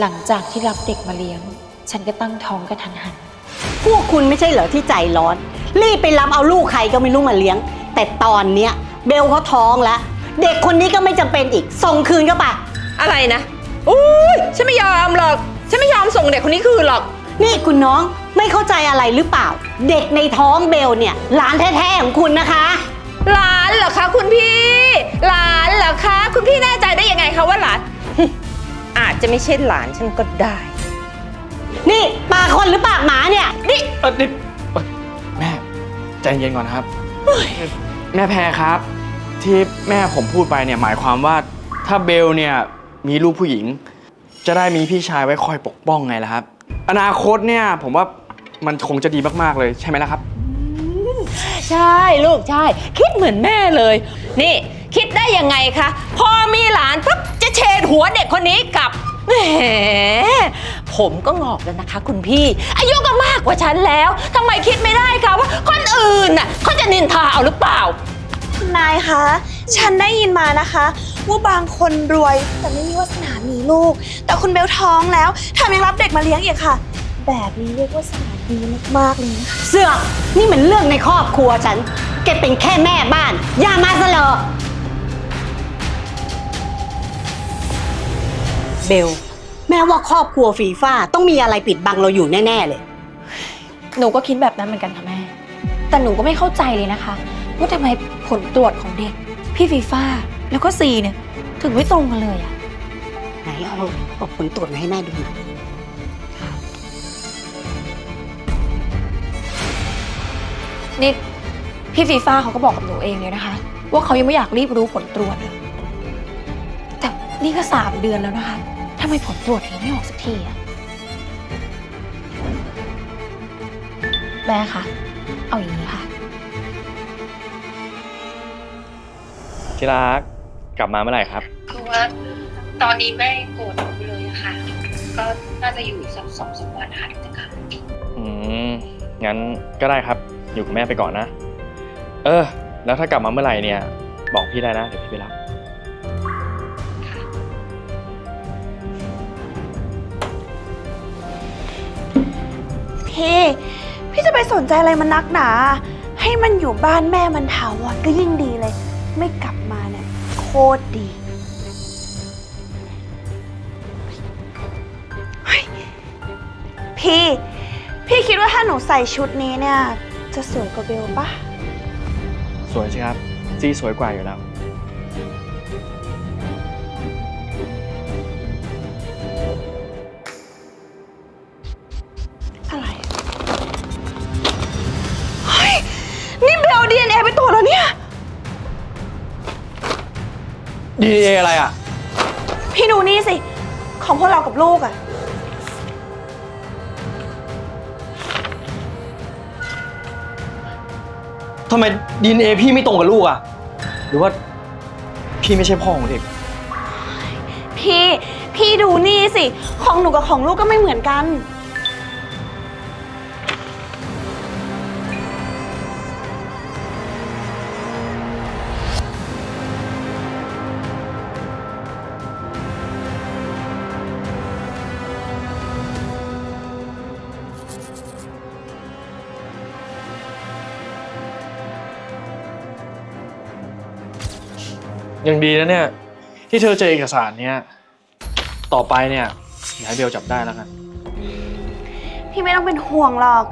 หลังจากที่รับเด็กมาเลี้ยง ฉันก็ตั้งท้องกระทันหัน พวกคุณไม่ใช่เหรอที่ใจร้อน รีบไปรับเอาลูกใครก็ไม่รู้มาเลี้ยง แต่ตอนเนี้ยเบลเขาท้องแล้ว เด็กคนนี้ก็ไม่จำเป็นอีก ส่งคืนก็ปะอะไรนะ อุ้ยฉันไม่ยอมหรอก ฉันไม่ยอมส่งเด็กคนนี้คืนหรอก นี่คุณน้องไม่เข้าใจอะไรหรือเปล่า เด็กในท้องเบลเนี่ยหลานแท้ๆของคุณนะคะ หลานเหรอคะคุณพี่ หลานเหรอคะ คุณพี่แน่ใจได้ยังไงคะว่าหลานอา จจะไม่ใช่หลานฉันก็ได้ นี่ปากคนหรือปากหมาเนี่ย นี่ เออนี่เอ่อแม่ ใจเย็นก่อนนะครับ แม่แพรครับ ที่แม่ผมพูดไปเนี่ยหมายความว่าถ้าเบลเนี่ยมีลูกผู้หญิง จะได้มีพี่ชายไว้คอยปกป้องไงล่ะครับ อนาคตเนี่ยผมว่ามันคงจะดีมากๆเลยใช่ไหมล่ะครับ ใช่ลูกใช่ คิดเหมือนแม่เลย นี่ คิดได้ยังไงคะ พอมีหลานปุ๊บจะเชดหัวเด็กคนนี้กลับ แหมผมก็งอกแล้วนะคะ คุณพี่ อายุก็มากกว่าฉันแล้วทำไมคิดไม่ได้คะว่าคนอื่นน่ะเขาจะนินทาเอาหรือเปล่า คุณนายคะ ฉันได้ยินมานะคะ ว่าบางคนรวยแต่ไม่มีวาสนามีลูก แต่คุณเบลท้องแล้วแถมยังรับเด็กมาเลี้ยงอีกค่ะ แบบนี้เรียกว่าสนาดีมากๆเลยนะคะเสือกนี่มันเรื่องในครอบครัวฉัน แกเป็นแค่แม่บ้าน อย่ามาเสลอ เบล แม่ว่าครอบครัวฟีฟ่าต้องมีอะไรปิดบังเราอยู่แน่ ๆ เลย หนูก็คิดแบบนั้นเหมือนกันค่ะแม่ แต่หนูก็ไม่เข้าใจเลยนะคะ ว่าทำไมผลตรวจของเด็ก พี่ฟีฟ่าแล้วก็ซีเนี่ย ถึงไม่ตรงกันเลยอะไหนเอาเอาผลตรวจมาให้แม่ดูหน่อยนี่พี่ฟีฟ่าเขาก็บอกกับหนูเองเลยนะคะ ว่าเขายังไม่อยากรีบรู้ผลตรวจเลยแต่นี่ก็สามเดือนแล้วนะคะทำ ไมผลตรวจถึงไม่ออกสักทีอะแม่คะ เอาอย่างนี้ค่ะ ที่รักกลับมาเมื่อไหร่ครับ คือว่าตอนนี้แม่โกรธหนูเลยอะค่ะ ก็น่าจะอยู่อีกสักสองสามวันค่ะถึงจะกลับอืมงั้นก็ได้ครับ อยู่กับแม่ไปก่อนนะ เออ แล้วถ้ากลับมาเมื่อไหร่เนี่ย บอกพี่ได้นะเดี๋ยวพี่ไปรับ พี่พี่จะไปสนใจอะไรมันนักหนา ให้มันอยู่บ้านแม่มันถาวรก็ยิ่งดีเลย ไม่กลับมาเนี่ยโคตรดีเฮ้ยพี่ พี่คิดว่าถ้าหนูใส่ชุดนี้เนี่ย จะสวยกว่าเบลปะสวยใช่ครับ จีสวยกว่าอยู่แล้ว DNA อะไรอะ พี่ดูนี่สิ ของพวกเรากับลูกอะทำไม DNA พี่ไม่ตรงกับลูกอะ หรือว่าพี่ไม่ใช่พ่อของเด็ก พี่ พี่ดูนี่สิ ของหนูกับของลูกก็ไม่เหมือนกัน ยังดีนะเนี่ย ที่เธอเจอเอกสารเนี่ย ต่อไปเนี่ยอย่าให้เบลจับได้แล้วกัน พี่ไม่ต้องเป็นห่วงหรอก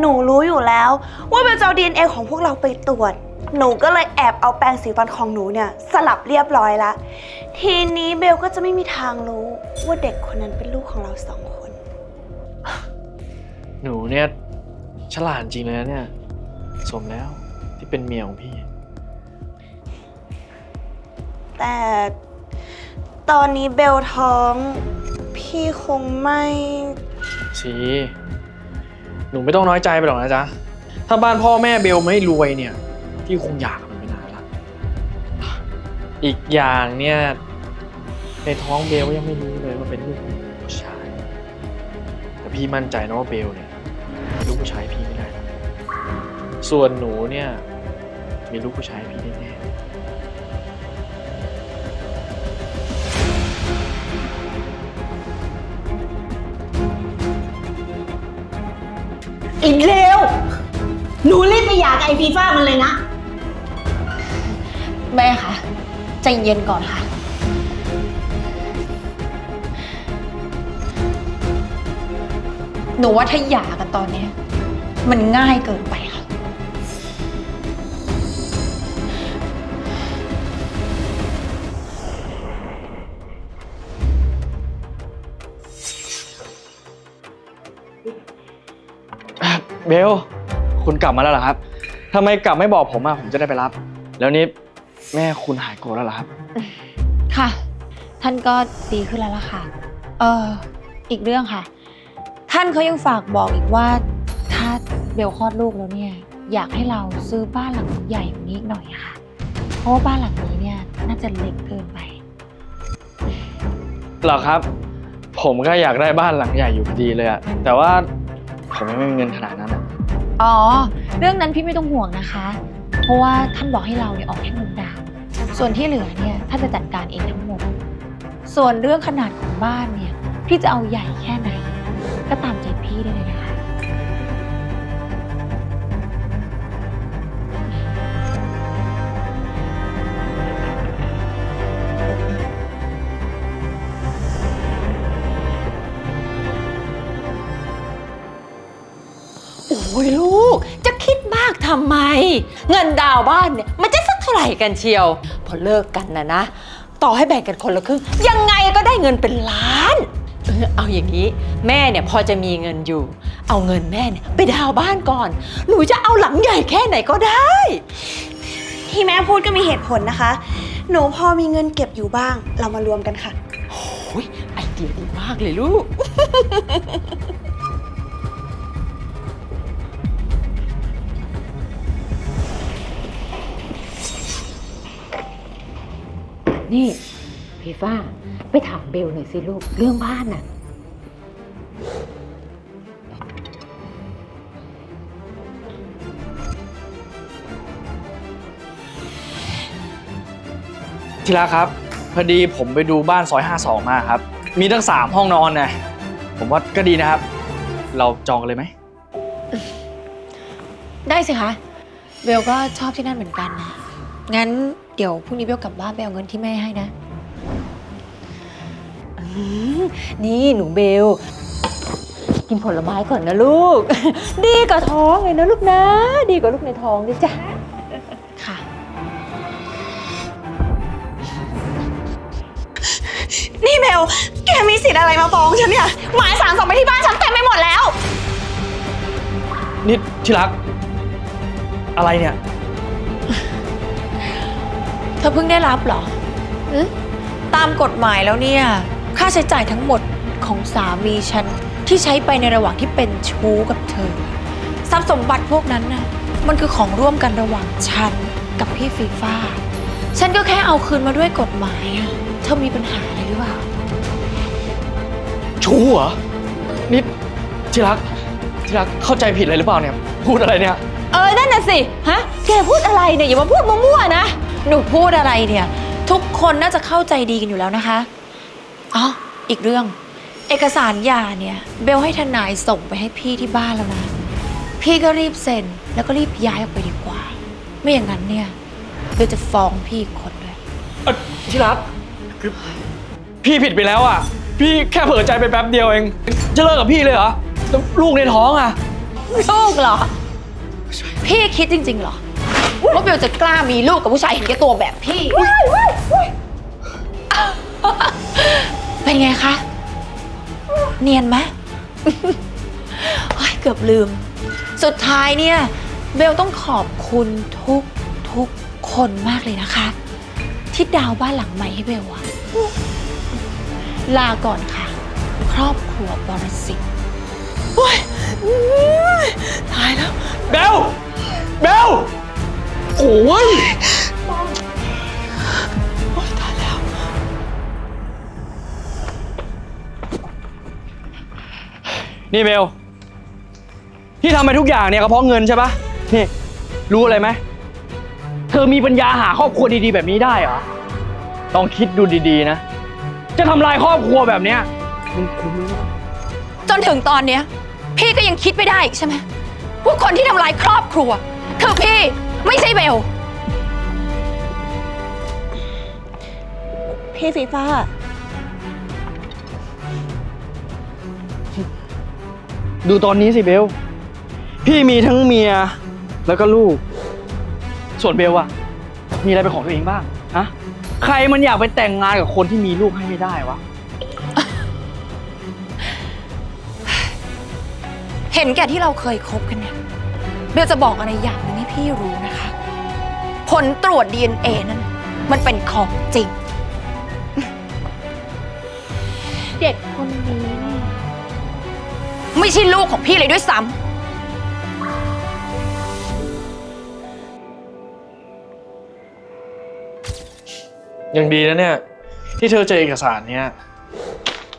หนูรู้อยู่แล้ว ว่าเบลจะเอาดีเอ็นเอของพวกเราไปตรวจ หนูก็เลยแอบเอาแปรงสีฟันของหนูเนี่ย สลับเรียบร้อยละ ทีนี้เบลก็จะไม่มีทางรู้ว่าเด็กคนนั้นเป็นลูกของเราสองคน หนูเนี่ยฉลาดจริงเลยนะเนี่ย สมแล้วที่เป็นเมียของพี่ แต่ตอนนี้เบลท้อง พี่คงไม่ สีหนูไม่ต้องน้อยใจไปหรอกนะจ๊ะ ถ้าบ้านพ่อแม่เบลไม่รวยเนี่ยพี่คงอยากมันไปนานละอีกอย่างเนี่ย ในท้องเบลยังไม่รู้เลยว่าเป็นลูกผู้ชาย แต่พี่มั่นใจนะว่าเบลเนี่ยลูกผู้ชายพี่ไม่ได้หรอกส่วนหนูเนี่ยมีลูกผู้ชายพี่แน่ อีกเร็ว หนูรีบไปหย่ากับไอฟีฟ้ามันเลยนะ แม่คะใจเย็นก่อนค่ะ หนูว่าถ้าหย่ากันตอนเนี้ยมันง่ายเกินไปค่ะ เบล คุณกลับมาแล้วเหรอครับทำไมกลับไม่บอกผมอะผมจะได้ไปรับ แล้วนี่แม่คุณหายโกรธแล้วเหรอครับ ค่ะ ท่านก็ดีขึ้นแล้วล่ะค่ะ เอออีกเรื่องค่ะ ท่านเขายังฝากบอกอีกว่า ถ้าเบลคลอดลูกแล้วเนี่ย อยากให้เราซื้อบ้านหลังใหญ่กว่านี้อีกหน่อยอะค่ะ เพราะว่าบ้านหลังนี้เนี่ยน่าจะเล็กเกินไป เหรอครับ ผมก็อยากได้บ้านหลังใหญ่อยู่พอดีเลยอะแต่ว่า ผมยังไม่มีเงินขนาดนั้นอะอ๋อ เรื่องนั้นพี่ไม่ต้องห่วงนะคะ เพราะว่าท่านบอกให้เราเนี่ยออกแค่เงินดาวส่วนที่เหลือเนี่ยท่านจะจัดการเองทั้งหมด ส่วนเรื่องขนาดของบ้านเนี่ย พี่จะเอาใหญ่แค่ไหน ก็ตามใจพี่ได้เลยนะคะำไม เงินดาวน์บ้านเนี่ยมันจะสักเท่าไหร่กันเชียว พอเลิกกันนะนะ ต่อให้แบ่งกันคนละครึ่งยังไงก็ได้เงินเป็นล้านเออเอาอย่างนี้ แม่เนี่ยพอจะมีเงินอยู่ เอาเงินแม่เนี่ยไปดาวน์บ้านก่อน หนูจะเอาหลังใหญ่แค่ไหนก็ได้ ที่แม่พูดก็มีเหตุผลนะคะ หนูพอมีเงินเก็บอยู่บ้าง เรามารวมกันค่ะ โอ้ยไอเดียดีมากเลยลูก นี่พี่ฟ้า ไปถามเบลหน่อยสิลูก เรื่องบ้านน่ะ ทีละครับ พอดีผมไปดูบ้านซอย 52 มาครับ มีตั้ง 3 ห้องนอนนะผมว่าก็ดีนะครับ เราจองกันเลยไหม ได้สิคะเบลก็ชอบที่นั่นเหมือนกันนะงั้น เดี๋ยวพรุ่งนี้เบลกลับบ้านไปเอาเงินที่แม่ให้นะอืมนี่หนูเบล กินผลไม้ก่อนนะลูก ดีกับท้องเลยนะลูกนะ ดีกว่าลูกในท้องด้วยจ้ะค่ะ นี่เบล แกมีสิทธิ์อะไรมาฟ้องฉันเนี่ย หมายสารส่งไปที่บ้านฉันเต็มไปหมดแล้ว นี่ที่รัก อะไรเนี่ยเธอเพิ่งได้รับเหรอหึตามกฎหมายแล้วเนี่ย ค่าใช้จ่ายทั้งหมดของสามีฉัน ที่ใช้ไปในระหว่างที่เป็นชู้กับเธอ ทรัพย์สมบัติพวกนั้นน่ะมันคือของร่วมกันระหว่างฉันกับพี่ฟีฟ้า ฉันก็แค่เอาคืนมาด้วยกฎหมายอะเธอมีปัญหาอะไรหรือเปล่า ชู้เหรอ นี่ที่รักที่รักเข้าใจผิดอะไรหรือเปล่าเนี่ย พูดอะไรเนี่ย เออ นั่นน่ะสิ ฮะ แกพูดอะไรเนี่ย อย่ามาพูดมั่วๆนะ หนูพูดอะไรเนี่ย ทุกคนน่าจะเข้าใจดีกันอยู่แล้วนะคะอ๋ออีกเรื่อง เอกสารหย่าเนี่ยเบลให้ทนายส่งไปให้พี่ที่บ้านแล้วนะ พี่ก็รีบเซ็นแล้วก็รีบย้ายออกไปดีกว่า ไม่อย่างนั้นเนี่ยเบลจะฟ้องพี่อีกคนด้วย เอ่อที่รักคือพี่ผิดไปแล้วอะ พี่แค่เผลอใจไปแป๊บเดียวเอง จะเลิกกับพี่เลยเหรอแล้วลูกในท้องอะลูกเหรอ พี่คิดจริงๆเหรอ ว่าเบลจะกล้ามีลูกกับผู้ชายเห็นแก่ตัวแบบพี่ เป็นไงคะ เนียนไหมโอ๊ยเกือบลืม สุดท้ายเนี่ย เบลต้องขอบคุณทุกทุกคนมากเลยนะคะ ที่ดาวบ้านหลังใหม่ให้เบลอะลาก่อนค่ะ ครอบครัวบริสิทธิ์ตายแล้ว เบล เบล โอ้ยนี่เบลที่ทำไปทุกอย่างเนี่ยก็เพราะเงินใช่ปะนี่รู้อะไรไหม เธอมีปัญญาหาครอบครัวดีๆแบบนี้ได้เหรอ ต้องคิดดูดีๆนะ จะทำลายครอบครัวแบบเนี้ยมันคุ้มไหมวะจนถึงตอนเนี้ย พี่ก็ยังคิดไม่ได้อีกใช่ไหมว่าคนที่ทำลายครอบครัว คือพี่ ไม่ใช่เบล พี่ฟีฟ้า ดูตอนนี้สิเบล พี่มีทั้งเมียแล้วก็ลูก ส่วนเบลอะมีอะไรเป็นของตัวเองบ้างฮะใครมันอยากไปแต่งงานกับคนที่มีลูกให้ไม่ได้วะ เห็นแก่ที่เราเคยคบกันเนี่ย เบลจะบอกอะไรอย่างหนึงให้พี่รู้นะคะผ ลตรวจ DNA นั้น มันเป็นของจริง เด็กคนนี้นี่ไม่ใช่ลูกของพี่เลยด้วยซ้ำยังดีนะเนี่ย ที่เธอเจอเอกสารเนี่ย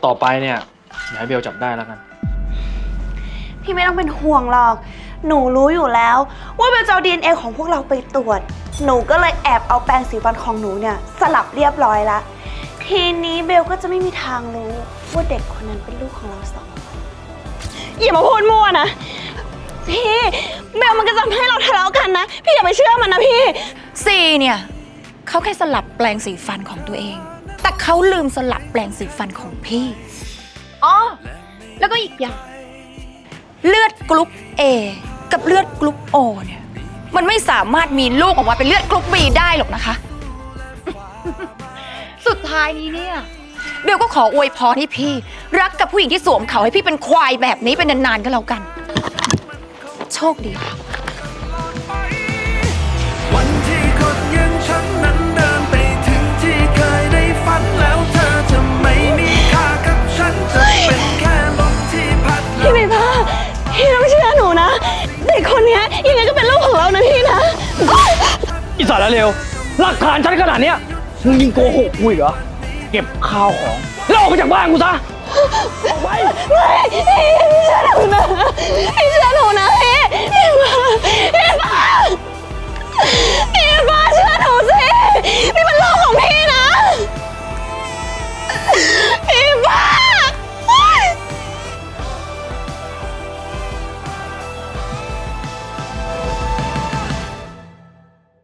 ต่อไปเนี่ยอย่าให้เบลจับได้แล้วกัน พี่ไม่ต้องเป็นห่วงหรอก หนูรู้อยู่แล้ว ว่าเบลจะเอา DNA ของพวกเราไปตรวจ หนูก็เลยแอบเอาแปรงสีฟันของหนูเนี่ยสลับเรียบร้อยละ ทีนี้เบลก็จะไม่มีทางรู้ว่าเด็กคนนั้นเป็นลูกของเราสองคนอย่ามาพูดมั่วนะ พี่เบลมันก็จะทำให้เราทะเลาะกันนะ พี่อย่าไปเชื่อมันนะพี่ ซีเนี่ยเขาแค่สลับแปลงสีฟันของตัวเอง แต่เขาลืมสลับแปลงสีฟันของพี่ อ๋อ แล้วก็อีกอย่าง เลือดกรุ๊ป A กับเลือดกรุ๊ป O เนี่ย มันไม่สามารถมีลูกออกมาเป็นเลือดกรุ๊ป B ได้หรอกนะคะ สุดท้ายนี้เนี่ยเบลก็ขออวยพรให้พี่ รักกับผู้หญิงที่สวมเขาให้พี่เป็นควายแบบนี้เป็นนานๆก็แล้วกัน โชคดีค่ะ อีสารเร็วหลักฐานชัดขนาดนี้มึงยิงโกหกกูอีกเหรอเก็บข้าวของแล้วออกไปจากบ้านกูซะออกไปพี่เชื่อหนูนะไอ้ฉันโหนูนะพี่พี่ป้าพี่ป้าเชื่อหนูสิพี่มัน